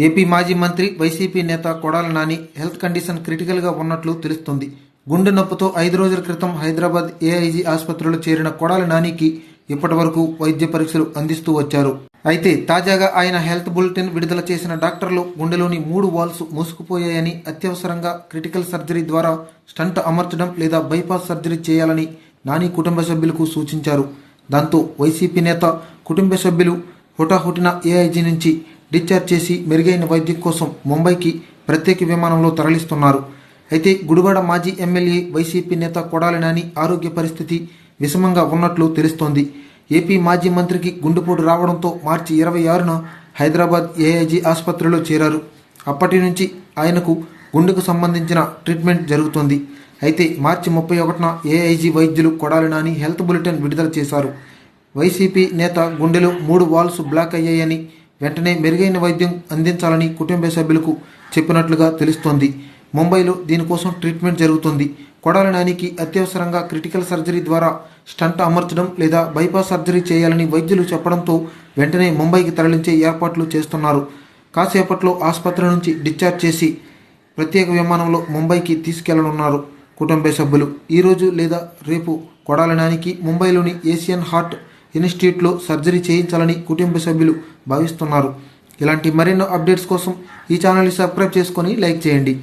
AP మాజీ మంత్రి YCP నేత కొడాల నాని హెల్త్ కండిషన్ క్రిటికల్గా ఉన్నట్లు తెలుస్తోంది. గుండె నొప్పితో ఐదు రోజుల క్రితం హైదరాబాద్ ఏఐజీ ఆసుపత్రిలో చేరిన కొడాల నానికి ఇప్పటి వరకు వైద్య పరీక్షలు అందిస్తూ వచ్చారు. అయితే తాజాగా ఆయన హెల్త్ బులెటిన్ విడుదల చేసిన డాక్టర్లు గుండెలోని మూడు వాల్స్ మూసుకుపోయాయని అత్యవసరంగా క్రిటికల్ సర్జరీ ద్వారా స్టంట్ అమర్చడం లేదా బైపాస్ సర్జరీ చేయాలని నాని కుటుంబ సభ్యులకు సూచించారు. దాంతో వైసీపీ నేత కుటుంబ సభ్యులు హుటాహుటిన ఏఐజీ నుంచి డిశ్చార్జ్ చేసి మెరుగైన వైద్యం కోసం ముంబైకి ప్రత్యేక విమానంలో తరలిస్తున్నారు. అయితే గుడివాడ మాజీ ఎమ్మెల్యే వైసీపీ నేత కొడాలి నాని ఆరోగ్య పరిస్థితి విషమంగా ఉన్నట్లు తెలుస్తోంది. ఏపీ మాజీ మంత్రికి గుండెపోటు రావడంతో మార్చి ఇరవై ఆరున హైదరాబాద్ ఏఐజీ ఆసుపత్రిలో చేరారు. అప్పటి నుంచి ఆయనకు గుండెకు సంబంధించిన ట్రీట్మెంట్ జరుగుతోంది. అయితే మార్చి ముప్పై ఒకటిన ఏఐజీ వైద్యులు కొడాలి నాని హెల్త్ బులెటిన్ విడుదల చేశారు. వైసీపీ నేత గుండెలో మూడు వాల్స్ బ్లాక్ అయ్యాయని వెంటనే మెరుగైన వైద్యం అందించాలని కుటుంబ సభ్యులకు చెప్పినట్లుగా తెలుస్తోంది. ముంబైలో దీనికోసం ట్రీట్మెంట్ జరుగుతుంది. కొడాల నానికి అత్యవసరంగా క్రిటికల్ సర్జరీ ద్వారా స్టంట్ అమర్చడం లేదా బైపాస్ సర్జరీ చేయాలని వైద్యులు చెప్పడంతో వెంటనే ముంబైకి తరలించే ఏర్పాట్లు చేస్తున్నారు. కాసేపట్లో ఆసుపత్రి నుంచి డిశ్చార్జ్ చేసి ప్రత్యేక విమానంలో ముంబైకి తీసుకెళ్ళనున్నారు కుటుంబ సభ్యులు. ఈరోజు లేదా రేపు కొడాల నానికి ముంబైలోని ఏషియన్ హార్ట్ ఇన్స్టిట్యూట్లో సర్జరీ చేయించాలని కుటుంబ సభ్యులు భావిస్తున్నారు. ఇలాంటి మరెన్నో అప్డేట్స్ కోసం ఈ ఛానల్ని సబ్స్క్రైబ్ చేసుకొని లైక్ చేయండి.